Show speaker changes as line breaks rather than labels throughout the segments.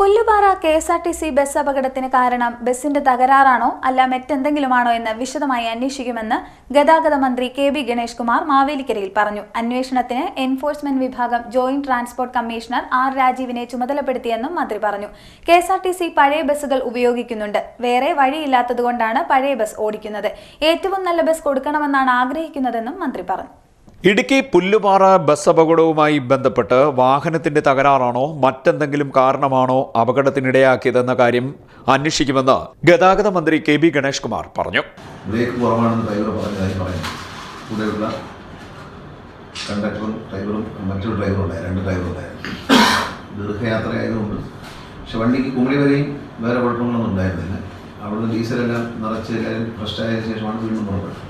Pullupara K S R T C bus അപകടത്തിന് കാരണം ബസിന്റെ തകരാറാണോ? അല്ല മറ്റെന്തെങ്കിലുമാണോ എന്ന് വിശദമായി അന്വേഷിക്കുമെന്ന് ഗതാഗത മന്ത്രി കെ ബി ഗണേഷ് കുമാർ മാവേലിക്കരയിൽ പറഞ്ഞു. അന്വേഷണത്തിന് എൻഫോഴ്സ്മെന്റ് വിഭാഗം ജോയിന്റ് ട്രാൻസ്പോർട്ട് കമ്മീഷണർ ആർ രാജീവിനെ ചുമതലപ്പെടുത്തിയെന്നും മന്ത്രി പറഞ്ഞു. K S R T C പഴയ ബസ്സുകൾ ഉപയോഗിക്കുന്നുണ്ട്. വേറെ വഴിയില്ലാത്തതുകൊണ്ടാണ് പഴയ ബസ് ഓടിക്കുന്നത്. ഏറ്റവും നല്ല ബസ് കൊടുക്കണമെന്നാണ് ആഗ്രഹിക്കുന്നതെന്നും മന്ത്രി പറഞ്ഞു.
ഇടുക്കി പുല്ലുപാറ ബസ് അപകടവുമായി ബന്ധപ്പെട്ട് വാഹനത്തിന്റെ തകരാറാണോ? മറ്റെന്തെങ്കിലും കാരണമാണോ അപകടത്തിനിടയാക്കിയതെന്ന കാര്യം അന്വേഷിക്കുമെന്ന് ഗതാഗത മന്ത്രി കെ ബി ഗണേഷ് കുമാർ പറഞ്ഞു.
ബ്രേക്ക് കുറവാണെന്ന് ഡ്രൈവർ പറഞ്ഞതായി പറയുന്നു കൂടെയുള്ള കണ്ടക്ടറും ഡ്രൈവറും മറ്റൊരു ഡ്രൈവറും രണ്ട് ഡ്രൈവർ ഉണ്ടായിരുന്നു. പക്ഷെ വണ്ടിക്ക് കുമളി വരെയും വേറെ കുഴപ്പങ്ങളൊന്നും ഉണ്ടായിരുന്നില്ല. അവിടുന്ന് ഡീസലെല്ലാം നിറച്ച് എല്ലാവരും ഫ്രഷ് ആയതിനു ശേഷമാണ് വീണ്ടും പുറപ്പെട്ടത്.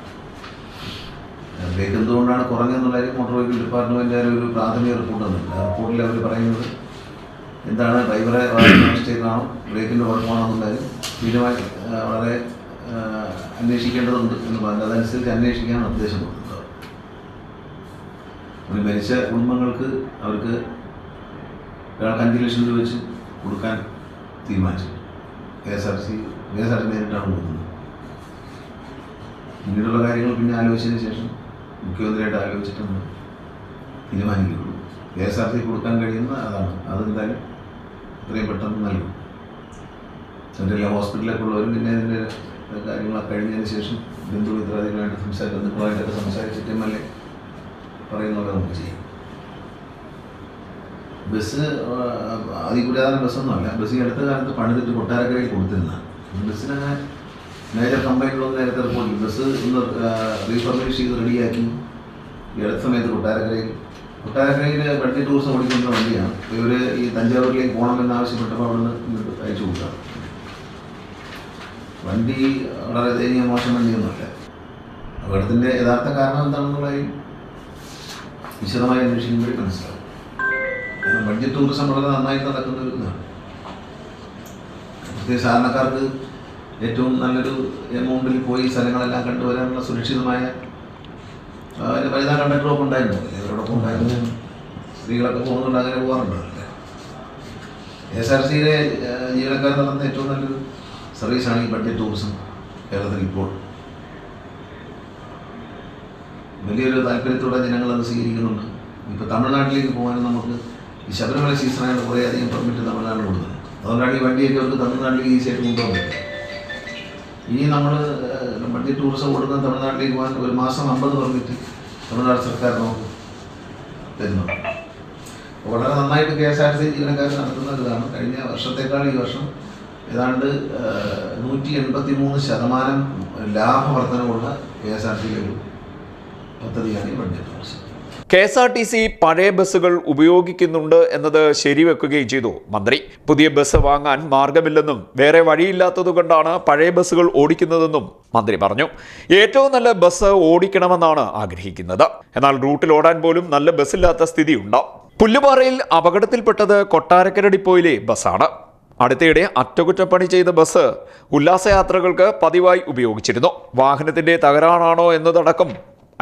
ബ്രേക്ക് എന്തുകൊണ്ടാണ് കുറഞ്ഞെന്നുള്ള മോട്ടോർ വെഹിക്കിൾ ഡിപ്പാർട്ട്മെന്റിന്റെ ഒരു പ്രാഥമിക റിപ്പോർട്ട് തന്നിട്ടുണ്ട് റിപ്പോർട്ടിൽ അവർ പറയുന്നത് എന്താണ് ഡ്രൈവറെ മിസ്റ്റേക്കാണോ ബ്രേക്കിന്റെ കുഴപ്പമാണോ എന്നുള്ളത് തീരുമാനം വളരെ അന്വേഷിക്കേണ്ടതുണ്ട് എന്ന് പറഞ്ഞു അതനുസരിച്ച് അന്വേഷിക്കാൻ നിർദ്ദേശം കൊടുക്കുന്നത് മരിച്ച കുടുംബങ്ങൾക്ക് അവർക്ക് ഒരാൾക്ക് അഞ്ച് ലക്ഷം രൂപ വെച്ച് കൊടുക്കാൻ തീരുമാനിച്ചു. K S R C K S R C നേരിട്ടാണ് കൊടുക്കുന്നത്. പിന്നീടുള്ള കാര്യങ്ങൾ പിന്നെ ആലോചിച്ചതിന് ശേഷം മുഖ്യമന്ത്രിയായിട്ട് ആലോചിച്ചിട്ടൊന്ന് തീരുമാനിക്കുകയുള്ളൂ കെ എസ് ആർ സി കൊടുക്കാൻ കഴിയുന്ന അതാണ്. അതെന്തായാലും എത്രയും പെട്ടെന്ന് നൽകും. അവരെല്ലാം ഹോസ്പിറ്റലിലൊക്കെ ഉള്ളവരും പിന്നെ ഇതിന്റെ കാര്യങ്ങളൊക്കെ കഴിഞ്ഞതിന് ശേഷം ബന്ധു മിത്രാദികളായിട്ട് സംസാരിച്ച ബന്ധുക്കളായിട്ടൊക്കെ സംസാരിച്ചിട്ട് എം എൽ എ പറയുന്നതൊക്കെ നമുക്ക് ചെയ്യാം. ബസ് അതിപുരാതന ബസ്സൊന്നുമല്ല. ബസ് ഈ അടുത്ത കാലത്ത് പണിതിട്ട് കൊട്ടാരക്കരയിൽ കൊടുത്തിരുന്നതാണ്. ബസ്സിനങ്ങനെ മേജർ കംപ്ലൈന്റുകളൊന്നും നേരത്തെ റിപ്പോർട്ട് ചെയ്തു. ബസ് ഒന്ന് റീഫർമിഷ് ചെയ്ത് റെഡിയാക്കി. ഈ അടുത്ത സമയത്ത് കൊട്ടാരക്കരയിൽ. കൊട്ടാരക്കരയിൽ ബഡ്ജറ്റ് ടൂറിസം ഓടിക്കുന്ന വണ്ടിയാണ്. ഇവർ ഈ തഞ്ചാവൂരിലേക്ക് പോകണമെന്ന് ആവശ്യപ്പെട്ടപ്പോൾ അവിടെ നിന്ന് അയച്ചു കൊടുക്കാം വണ്ടി വളരെ ദയനീയ മോശം വണ്ടിയൊന്നുമല്ല. അപകടത്തിന്റെ യഥാർത്ഥ കാരണം എന്താണെന്നുള്ളതായി കാര്യം വിശദമായി അന്വേഷിക്കുമ്പോഴേ മനസ്സിലാവും. ബഡ്ജറ്റ് ടൂറിസം വളരെ നന്നായി നടക്കുന്ന ഒരു ഇതാണ്. പ്രത്യേക സാധാരണക്കാർക്ക് ഏറ്റവും നല്ലൊരു എമൗണ്ടിൽ പോയി സ്ഥലങ്ങളെല്ലാം കണ്ടുവരാനുള്ള സുരക്ഷിതമായ അതിന് വനിതാ കണ്ടക്ടറൊക്കെ ഉണ്ടായിരുന്നു. ഇവരോടൊപ്പം ഉണ്ടായിരുന്നു. സ്ത്രീകളൊക്കെ പോകുന്നുണ്ട് അങ്ങനെ പോകാറുണ്ട്. എസ് ആർ സിയിലെ ജീവനക്കാർ നടന്ന ഏറ്റവും നല്ലൊരു സർവീസാണ് ഈ ബഡ്ജറ്റ് ടൂറിസം കേരളത്തിൽ ഇപ്പോൾ. വലിയൊരു താല്പര്യത്തോടെ ജനങ്ങൾ അത് സ്വീകരിക്കുന്നുണ്ട്. ഇപ്പോൾ തമിഴ്നാട്ടിലേക്ക് പോകാനും നമുക്ക് ഈ ശബരിമല സീസണായിട്ട് കുറേ അധികം പെർമിറ്റ് തമിഴ്നാട് കൊടുക്കുന്നത് അതുകൊണ്ടാണ് ഈ വണ്ടിയൊക്കെ അവർക്ക് തമിഴ്നാട്ടിലേക്ക് ഈസിയായിട്ട് കൊണ്ടുപോകാൻ പറ്റും ഇനി നമ്മൾ ബഡ്ജറ്റ് ടൂറിസം കൊടുക്കുന്ന തമിഴ്നാട്ടിലേക്ക് പോകാൻ ഒരു മാസം അമ്പത് പെർമിറ്റ് തമിഴ്നാട് സർക്കാർ നമുക്ക് തരുന്നുണ്ട് വളരെ നന്നായിട്ട് കെ എസ് ആർ സി ജീവനക്കാർ നടത്തുന്ന ഒരിതാണ് കഴിഞ്ഞ വർഷത്തേക്കാൾ ഈ വർഷം ഏതാണ്ട് നൂറ്റി എൺപത്തി മൂന്ന് ശതമാനം ലാഭവർദ്ധനമുള്ള കെ എസ് ആർ സിയിലെ ഒരു പദ്ധതിയാണ് ഈ budget tourism
K S R T C പഴയ ബസ്സുകൾ ഉപയോഗിക്കുന്നുണ്ട് എന്നത് ശരിവെക്കുകയും ചെയ്തു. മന്ത്രി പുതിയ ബസ് വാങ്ങാൻ മാർഗമില്ലെന്നും വേറെ വഴിയില്ലാത്തതുകൊണ്ടാണ് പഴയ ബസ്സുകൾ ഓടിക്കുന്നതെന്നും മന്ത്രി പറഞ്ഞു. ഏറ്റവും നല്ല ബസ് ഓടിക്കണമെന്നാണ് ആഗ്രഹിക്കുന്നത്. എന്നാൽ റൂട്ടിൽ ഓടാൻ പോലും നല്ല ബസ്സില്ലാത്ത സ്ഥിതിയുണ്ട്? പുല്ലുപാറയിൽ അപകടത്തിൽപ്പെട്ടത് കൊട്ടാരക്കര ഡിപ്പോയിലെ ബസ്സാണ്. അടുത്തിടെ അറ്റകുറ്റപ്പണി ചെയ്ത ബസ് ഉല്ലാസയാത്രകൾക്ക് പതിവായി ഉപയോഗിച്ചിരുന്നു. വാഹനത്തിന്റെ തകരാറാണോ എന്നതടക്കം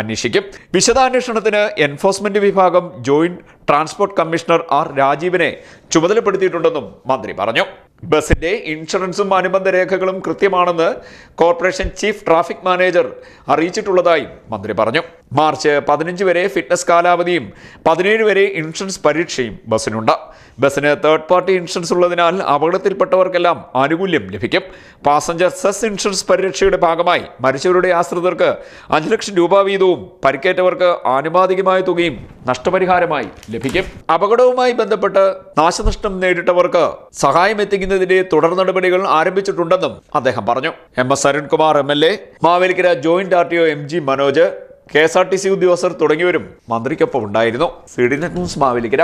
അന്വേഷിക്കും. വിശദാന്വേഷണത്തിന് എൻഫോഴ്സ്മെന്റ് വിഭാഗം ജോയിന്റ് ട്രാൻസ്പോർട്ട് കമ്മീഷണർ ആർ രാജീവിനെ ചുമതലപ്പെടുത്തിയിട്ടുണ്ടെന്നും മന്ത്രി പറഞ്ഞു. ബസിന്റെ ഇൻഷുറൻസും അനുബന്ധ രേഖകളും കൃത്യമാണെന്ന് കോർപ്പറേഷൻ ചീഫ് ട്രാഫിക് മാനേജർ അറിയിച്ചിട്ടുള്ളതായും മന്ത്രി പറഞ്ഞു. മാർച്ച് പതിനഞ്ച് വരെ ഫിറ്റ്നസ് കാലാവധിയും പതിനേഴ് വരെ ഇൻഷുറൻസ് പരീക്ഷയും ബസ്സിനുണ്ട്. ബസ്സിന് തേർഡ് പാർട്ടി ഇൻഷുറൻസ് ഉള്ളതിനാൽ അപകടത്തിൽപ്പെട്ടവർക്കെല്ലാം ആനുകൂല്യം ലഭിക്കും. പാസഞ്ചർ സെസ് ഇൻഷുറൻസ് പരീക്ഷയുടെ ഭാഗമായി മരിച്ചവരുടെ ആശ്രിതർക്ക് അഞ്ച് ലക്ഷം രൂപ വീതവും പരിക്കേറ്റവർക്ക് ആനുപാതികമായ തുകയും നഷ്ടപരിഹാരമായി ലഭിക്കും. അപകടവുമായി ബന്ധപ്പെട്ട് നാശനഷ്ടം നേരിട്ടവർക്ക് സഹായം എത്തിക്കുന്നതിന്റെ തുടർ നടപടികൾ ആരംഭിച്ചിട്ടുണ്ടെന്നും അദ്ദേഹം പറഞ്ഞു. M S Arunkumar M L A Mavelikkara joint R T O M G Manoj K S R T C ഉദ്യോഗസ്ഥർ തുടങ്ങിയവരും മന്ത്രിക്കൊപ്പം ഉണ്ടായിരുന്നു. C D net news Mavelikkara.